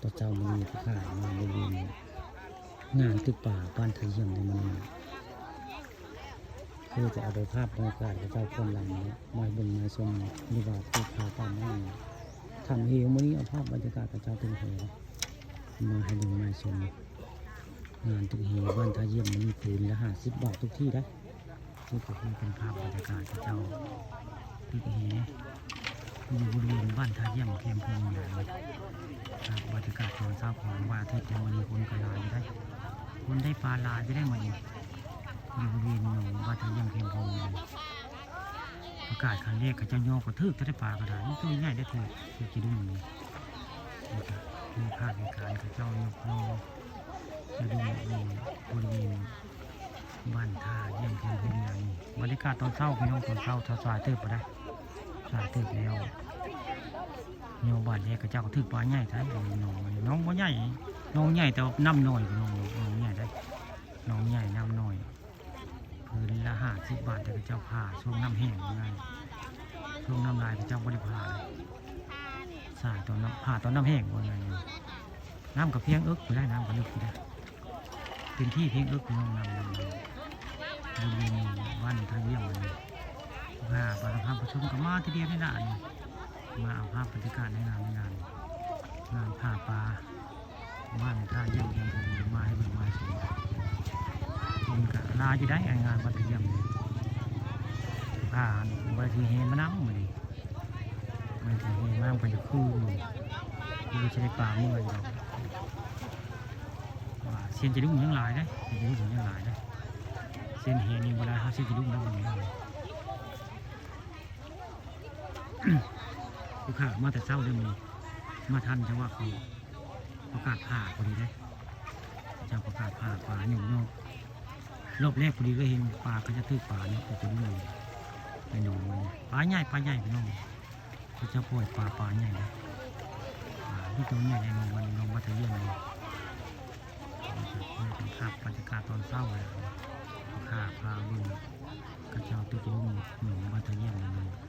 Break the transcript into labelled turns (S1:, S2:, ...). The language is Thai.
S1: ต่อเจ้ามันมีผู้ขายมาบริเวณงานตึกป่าบ้านไทยเยี่ยมในมันเพื่อจะเอาไปภาพบรรยากาศกับเจ้าคนหลังนี้มาบนมาชมดีว่าผู้พาตามห้างทำเฮววันนี้เอาภาพบรรยากาศกับเจ้าตึงเฮวมาให้ดูมาชมงานตึกเฮวบ้านไทยเยี่ยมมันมีผืนละห้าสิบบาททุกที่ได้นี่ก็เป็นภาพบรรยากาศกับเจ้าตึกเฮอยู่บริเวณบ้านทยเยี่ยมเข้มพงใหญ่ครับ บรากาศตอนเช้าของว่าที่จังหวัดนี้คนกระลายอยู่ได้ คนได้ปลาลายไปได้มาอีอยู่บริเวณหนองวัดทะยี่ยมเพียงพงเลยประกาศคันเรียกกับเจ้าโยกกระทึกจะได้ปลากระดานนี่ตัวใหญ่ได้ถูกคือกินดูนี่นะครับมีภาคในการกับเจ้ายกโยจะดูอยู่บริเวณบ้านท่าเยี่ยมเพียงพงอบรรยากาศตอนเช้าพี่น้องตอนเช้าสายเติบไปได้สายเติบแล้ว โยบานเนี่ยกระเจ้าก็ถือปลาใหญ่ท้ายน้องน้องน้องบ่ใหญ่น้องใหญ่แต่น้ำน้อยน้องน้องใหญ่ได้น้องใหญ่น้ำน้อยพื้นละห้าสิบบาทแต่กระเจ้าผ่าช่วงน้ำแห้งไงช่วงน้ำลายกระเจ้าบ่ได้ผ่าสายตอนน้ำผ่าตอนน้ำแห้งว่าไงน้ำกับเพียงเอิกไปได้น้ำกับเลิกไปได้เป็นที่เพียงเอิกน้องน้ำน้ำบริเวณบ้านทางเยี่ยมเลยว่าบารพามประชุมกับมาทีเดียวนี่นะนี่ มาเอาภาพบรรยากาศในงานงานงานผ่าปลาบ้านท่าเยี่ยมเยี่ยมผมมาให้เบิ่งมาชมมันก็ลาจะได้งานวัดเยี่ยมเลยผ่านบริทีเฮมานั่งมาดิบริทีเฮมานั่งไปจะคู่อยู่คือจะได้ปลาเมื่อยอยู่ว่าเส้นจะดุ้งยังหลายได้เส้นจะดุ้งยังหลายได้เส้นเฮนี่เวลาเขาเส้นจะดุ้งแล้วมันยัง ลูกค้ามาแต่เช้าเรื่องนี้มาทันจังหวะเขาประกาศผ่าพอดีได้จ้าประกาศผ่าป่าหนุ่มนอกรอบแรกพอดีก็เห็นปลาก็จะทึกป่าเนี่ยแต่ตัวนี้เลยไปหนองมันปลาใหญ่ปลาใหญ่พี่น้องเขาจะปล่อยปลาปลาใหญ่เลยปลาที่ตัวใหญ่ในนองมันนองวัดตะเยี่ยมเลยนี่เป็นภาพบรรยากาศตอนเช้าเลยลูกค้าพาบึงกระเจ้าตึกลุ่มหนองวัดตะเยี่ยมเลย